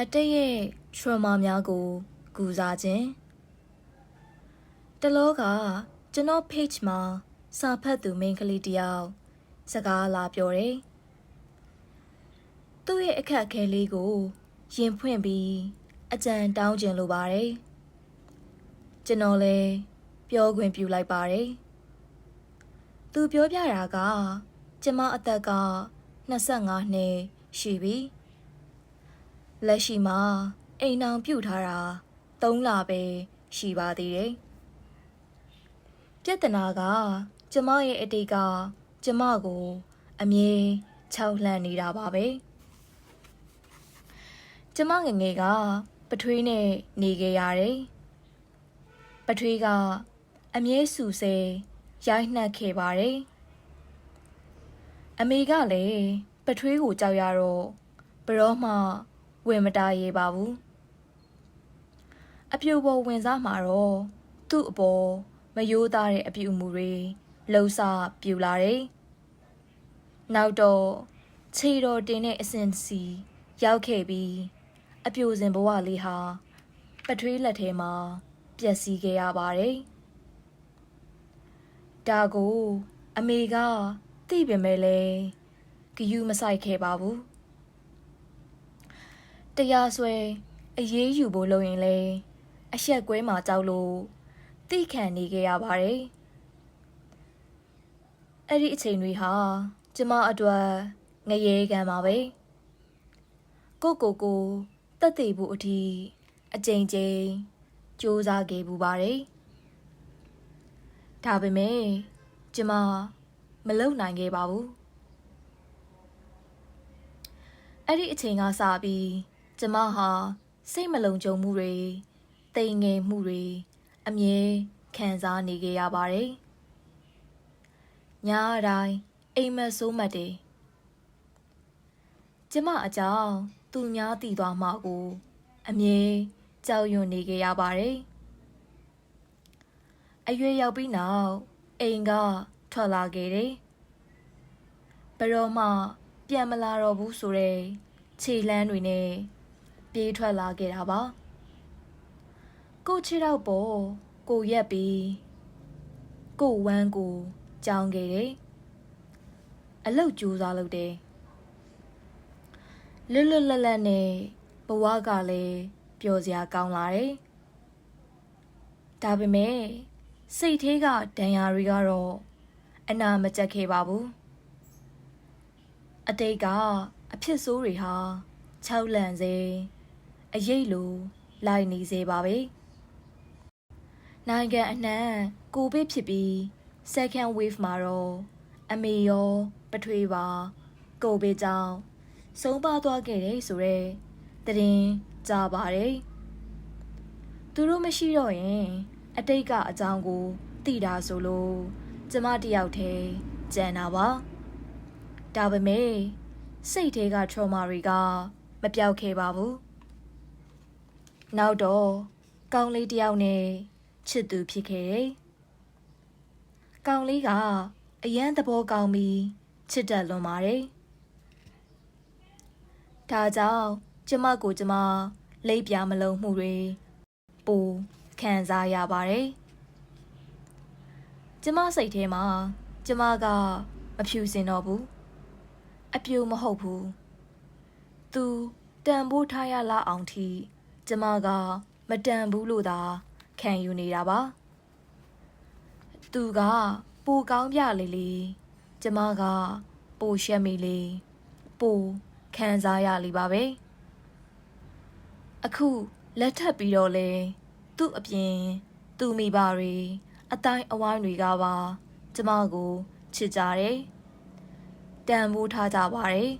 အတိတ်ရဲ့ trauma များကိုကုစားခြင်းတလောကကျွန်တော် page မှာစာဖတ်သူမိန်းကလေးတယောက်စကားလာပြောတယ်သူ့ရဲ့အခက်အခဲလေးကိုရင်ဖွင့်ပြီးအကြံတောင်းခြင်းလိုပါတယ်ကျွန်တော်လည်းပြောခွင့်ပြုလိုက်ပါတယ်သူပြောပြတာက ကျမအသက်က25နှစ်ရှိပြီ လက်ရှိမှာအိမ်အောင်ပြုတ်ထားတာ3လပဲရှိပါသေးတယ်ပြဿနာက ကျမရဲ့အတိတ်ကကျမကို အမြဲခြောက်လှန့်နေတာပါပဲကျမငယ်ငယ်ကပထွေးနဲ့နေခဲ့ရတယ်ပထွေးကအမြဲဆူဆဲရိုက်နှက်ခဲ့ပါတယ်အမေကလည်းပထွေးကိုကြောက်ရတော့ဘရောမှ ဝင်မတားရပါဘူးအပြူပေါ်ဝင်စားမှာတော့သူ့အပေါ်မယိုးသားတဲ့အပြူမှုတွေလှုပ်စာပြူလာတယ်နောက်တော့ခြေတော်တင်တဲ့အစင်စီရောက်ခဲ့ပြီးအပြိုစင်ဘဝလေးဟာပထွေးလက်ထဲမှာပျက်စီးခဲ့ရပါတယ်ဒါကို အမေကသိပေမဲ့လည်းဂယူမဆိုင်ခဲ့ပါဘူး တရားစွဲအရေးယူဖို့လုပ်ရင်လေအဆက်ကွဲမှာကြောက်လို့တိခံနေခဲ့ရပါတယ်အဲ့ဒီအချိန်တွေဟာကျမအတွက်ငရေကံပါပဲကိုကိုကိုတက်တည်ဖို့အထိအကြိမ်ကြိမ်စူးစမ်းခဲ့ပူပါတယ်ဒါပေမဲ့ကျမမလုံနိုင်ခဲ့ပါဘူးအဲ့ဒီအချိန်ကစပြီး ကျမဟာစိတ်မလုံခြုံမှုတွေတိမ်ငယ်မှုတွေအမြဲခံစားနေခဲ့ရပါတယ်ညတိုင်းအိမ်မက်ဆိုးမှတ်တယ်ကျမအကြောင်းသူများတည်သွားမှကို အမြဲကြောက်ရွံ့နေခဲ့ရပါတယ်အရွယ်ရောက်ပြီးနောက်အိမ်ကထွက်လာခဲ့တယ်ဘယ်တော့မှ ပြန်မလာတော့ဘူးဆိုတဲ့ခြေလမ်းတွေနဲ့ ပြေးထွက်လာခဲ့တာပါကိုချီတော့ပေါ်ကိုရက်ပြီးကိုဝမ်းကိုကြောင်းခဲ့တယ်အလုတ်ကြိုးစားလုပ်တယ်လွတ်လွတ်လပ်လပ်နဲ့ဘဝကလည်းပျော်စရာကောင်းလာတယ်ဒါပေမဲ့စိတ်သေးကဒဏ်ရာတွေကတော့အနာမကျက်ခဲ့ပါဘူးအတိတ်ကအဖြစ်ဆိုးတွေဟာခြောက်လန့်စေ အရေးလိုလိုက်နေစေပါပဲနိုင်ငံအနှံ့ကိုဗစ်ဖြစ်ပြီး second wave မှာတော့အမေရော ပထွေးပါကိုဗစ်ကြောင့်ဆုံးပါသွားခဲ့တယ်ဆိုတော့တရင်ကြားပါတယ်သူတို့မရှိတော့ရင် အတိတ်ကအကြောင်းကိုသိတာဆိုလို့ကျမတယောက်တည်းကြံတာပါဒါပေမဲ့စိတ်ထဲက trauma တွေက မပြောက်ခဲ့ပါဘူး နောက်တော့ကောင်းလေးတယောက်နဲ့ချစ်သူဖြစ်ခဲ့တယ်ကောင်လေးကအယမ်းသဘောကောင်းပြီးချစ်တတ်လွန်ပါတယ်ဒါကြောင့်ကျမကိုကျမလိပ်ပြမလုံးမှုတွေပူခံစားရပါတယ်ကျမစိတ်ထဲမှာကျမကမဖြူစင်တော့ဘူးအပြူမဟုတ်ဘူးသူတန်ဖိုးထားရလောက်အောင်ထိ ကျမက မတန်ဘူးလို့သာခံယူနေတာပါသူကပိုကောင်းပြလေလေကျမက ပိုရှက်မိလေပိုခံစားရလေပါပဲအခုလက်ထပ်ပြီးတော့လေသူ့အပြင် သူ့မိဘတွေအတိုင်းအဝိုင်းတွေကပါ ကျမကိုချစ်ကြတယ်တန်ဖိုးထားကြပါတယ်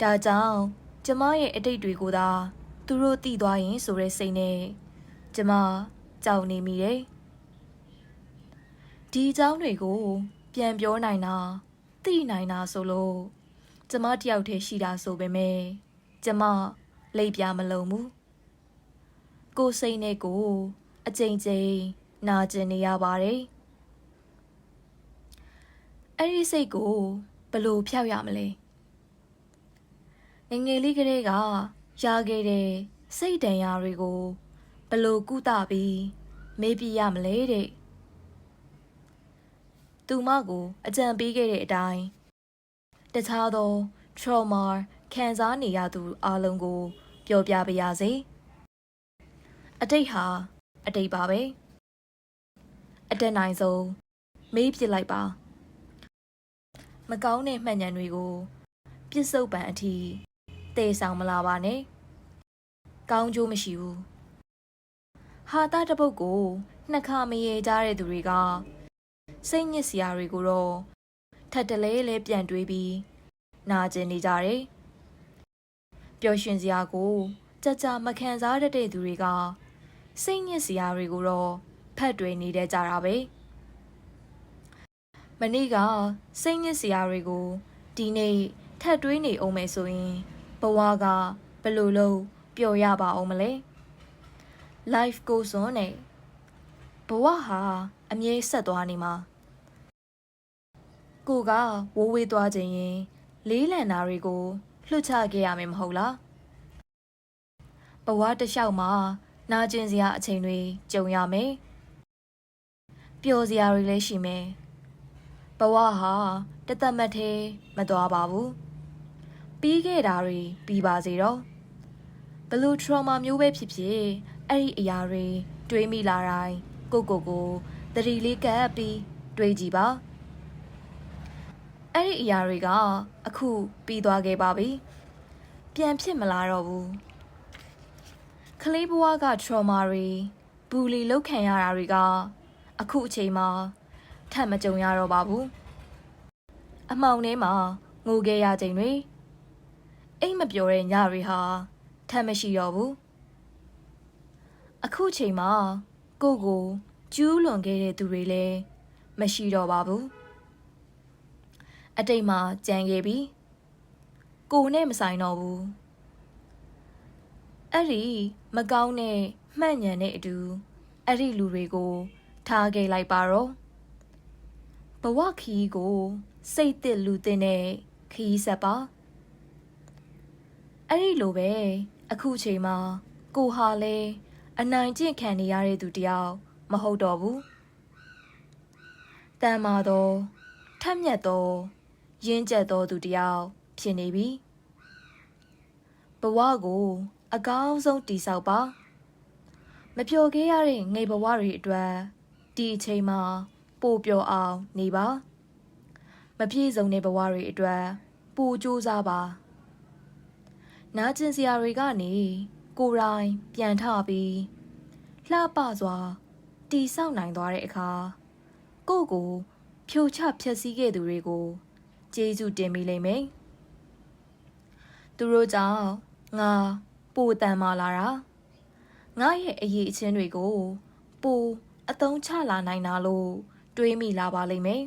ဒါကြောင့်ကျမရဲ့အတိတ်တွေကိုသာ သူတို့သိသွားရင်ဆိုတဲ့စိတ်နဲ့ကျမကြောက်နေမိတယ်ဒီအကြောင်းတွေကို ပြန်ပြောနိုင်တာသိနိုင်တာဆိုလို့ကျမတယောက်တည်းရှိတာဆိုပေမဲ့ကျမလိပ်ပြမလုံးဘူးကိုစိတ်နဲ့ကို အကြိမ်ကြိမ်နာကျင်နေရပါတယ်အဲ့ဒီစိတ်ကိုဘလို့ဖျောက်ရမလဲငငယ်လေးကလေးက ရခဲ့တဲ့စိတ်ဒဏ်ရာတွေကိုဘယ်လို့ကုသပြီးမေးပြရမလဲတဲ့သူမကိုအကြံပေးခဲ့တဲ့အတိုင်းတခြားသော trauma ခံစားနေရသူအလုံးကို ပြောပြပါရစေအတိတ်ဟာ အတိတ်ပါပဲအတက်နိုင်ဆုံးမေးပြစ်လိုက်ပါ မကောင်းတဲ့မှတ်ဉာဏ်တွေကိုပြစ်စုံပံအထိ တေဆောင်မလာပါနဲ့ကောင်းကျိုးမရှိဘူးဟာတာတစ်ပုတ်ကိုနှစ်ခါမရေကြတဲ့သူတွေကစိတ်ညစ်စရာတွေကိုတော့ထပ်တလဲလဲပြန်တွေးပြီးနာကျင်နေကြတယ်ပျော်ရွှင်စရာကိုကြကြမခံစားတတ်တဲ့သူတွေကစိတ်ညစ်စရာတွေကိုတော့ဖတ်တွေနေတဲ့ကြတာပဲမနေ့ကစိတ်ညစ်စရာတွေကိုဒီနေ့ထပ်တွေးနေအောင်မယ်ဆိုရင် ဘဝကဘယ်လိုလုပ်ပျော်ရပါအောင်မလဲ life goes on နဲ့ဘဝဟာအမြဲဆက်သွားနေမှာကိုကဝိုးဝေးသွားခြင်းရင်လေးလံနာတွေကိုလွှတ်ချခဲ့ရမယ်မဟုတ်လားဘဝတစ်လျှောက်မှာနာကျင်စရာအချိန်တွေကြုံရမယ်ပျော်စရာတွေလည်းရှိမယ်ဘဝဟာတသက်မတ်သေးမသွားပါဘူး ပြီးခဲ့တာတွေပြီးပါစေတော့ဘလို့ trauma မျိုးပဲဖြစ်ဖြစ်အဲ့ဒီအရာတွေတွေးမိလာတိုင်းကိုကိုကိုသတိလေးကပ်ပြီးတွေးကြည့်ပါအဲ့ဒီအရာတွေကအခုပြီးသွားခဲ့ပါပြီပြန်ဖြစ်မလာတော့ဘူးကလေးဘဝက trauma တွေဘူလီလောက်ခံရတာတွေကအခုအချိန်မှာထပ်မကြုံရတော့ပါဘူးအမှောင်ထဲမှာငိုခဲ့ရချိန်တွေ အိမ်မပျော်တဲ့ညတွေဟာထပ်မရှိတော့ဘူးအခုချိန်မှာကိုကိုကျူးလွန်ခဲ့တဲ့သူတွေလည်းမရှိတော့ပါဘူးအတိတ်မှာကြံခဲ့ပြီကိုနဲ့မဆိုင်တော့ဘူးအဲ့ဒီမကောင်းတဲ့မှတ်ညံတဲ့အတူအဲ့ဒီလူတွေကိုထားခဲ့လိုက်ပါတော့ဘဝခီးကို စိတ်တစ်လူတင်တဲ့ခီးဆက်ပါ အဲ့ဒီလိုပဲအခုချိန်မှာကိုဟာလဲအနိုင်ကျင့်ခံနေရတဲ့သူတယောက်မဟုတ်တော့ဘူးတန်မာတော့ထက်မြက်တော့ရင်းကျက်တော်သူတယောက်ဖြစ်နေပြီဘဝကို အကောင်းဆုံးတည်ဆောက်ပါမပျော်ခဲ့ရတဲ့ငယ်ဘဝတွေအတွက်ဒီအချိန်မှာပိုပျော်အောင်နေပါ မပြည့်စုံတဲ့ဘဝတွေအတွက်ပိုကြိုးစားပါ နာကျင်စရာတွေကနေကိုယ်တိုင်ပြန်ထပြီးလှပစွာတီဆောက်နိုင်သွားတဲ့အခါကိုယ့်ကိုဖြိုချဖျက်ဆီးခဲ့သူတွေကိုကျေးဇူးတင်မိလိမ့်မယ်သူတို့ကြောင့်ငါပိုတန်မာလာတာငါရဲ့အရေးအချင်းတွေကိုပိုအသုံးချလာနိုင်တာလို့တွေးမိလာပါလိမ့်မယ်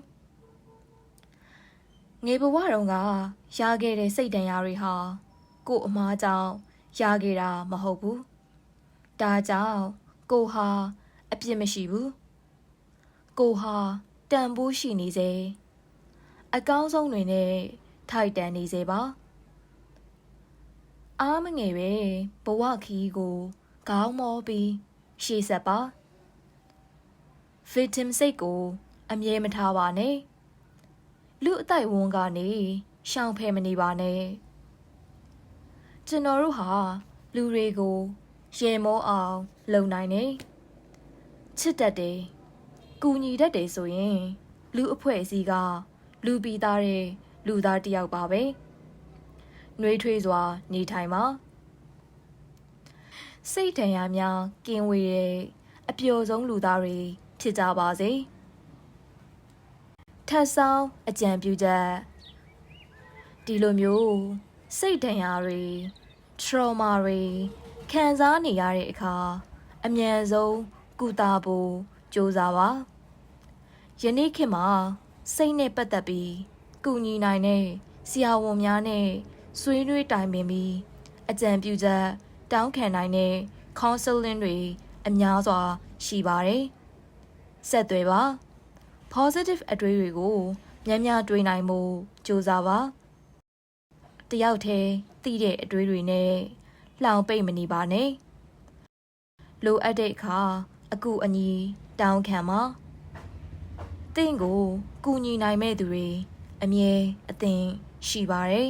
ငယ်ဘဝတုန်းကရခဲ့တဲ့စိတ်ဒဏ်ရာတွေဟာ ကို့အမားကြောင့်ရခဲ့တာမဟုတ်ဘူးဒါကြောင့်ကိုဟာအပြစ်မရှိဘူးကိုဟာတန်ဖိုးရှိနေစေအကောင်းဆုံးတွေနဲ့ထိုက်တန်နေစေပါအားမငယ်ပဲဘဝခီးကိုခေါင်းမောပြီးရှေ့ဆက်ပါ victim စိတ်ကို အမြဲမထားပါနဲ့လူအတိုက်ဝန်းကနေရှောင်ဖယ်မနေပါနဲ့ ကျွန်တော်တို့ဟာလူတွေကိုရေမောအောင်လုံနိုင်နေချစ်တတ်တယ်ကူညီတတ်တယ်ဆိုရင် လူအဖွဲ့အစည်းကလူပီသားတဲ့လူသားတယောက်ပါပဲနှွေးထွေးစွာနေထိုင်ပါစိတ်တန်ရာများကင်းဝေးတဲ့အပျော်ဆုံးလူသားတွေဖြစ်ကြပါစေထပ်ဆောင်အကြံပြုချက်ဒီလိုမျိုးစိတ်ဒဏ်ရာတွေ trauma တွေခံစားနေရတဲ့အခါအမြန်ဆုံးကုသဖို့ကြိုးစားပါယနေ့ခေတ်မှာစိတ်နဲ့ပတ်သက်ပြီးကုညီနိုင်တဲ့ဆရာဝန်များနဲ့ဆွေးနွေးတိုင်ပင်ပြီးအကြံပြုချက်တောင်းခံနိုင်တဲ့ counseling တွေအများစွာရှိပါတယ်ဆက်သွယ်ပါ positive အတွေးတွေကိုများများတွေးနိုင်မှုစူးစမ်းပါ တယောက်တည်းသိတဲ့အတွေးတွေနဲ့လှောင်ပိတ်မနေပါနဲ့လိုအပ်တဲ့အခါအကူအညီတောင်းခံပါတင့်ကိုကူညီနိုင်မဲ့သူတွေအမြဲအသင်ရှိပါတယ်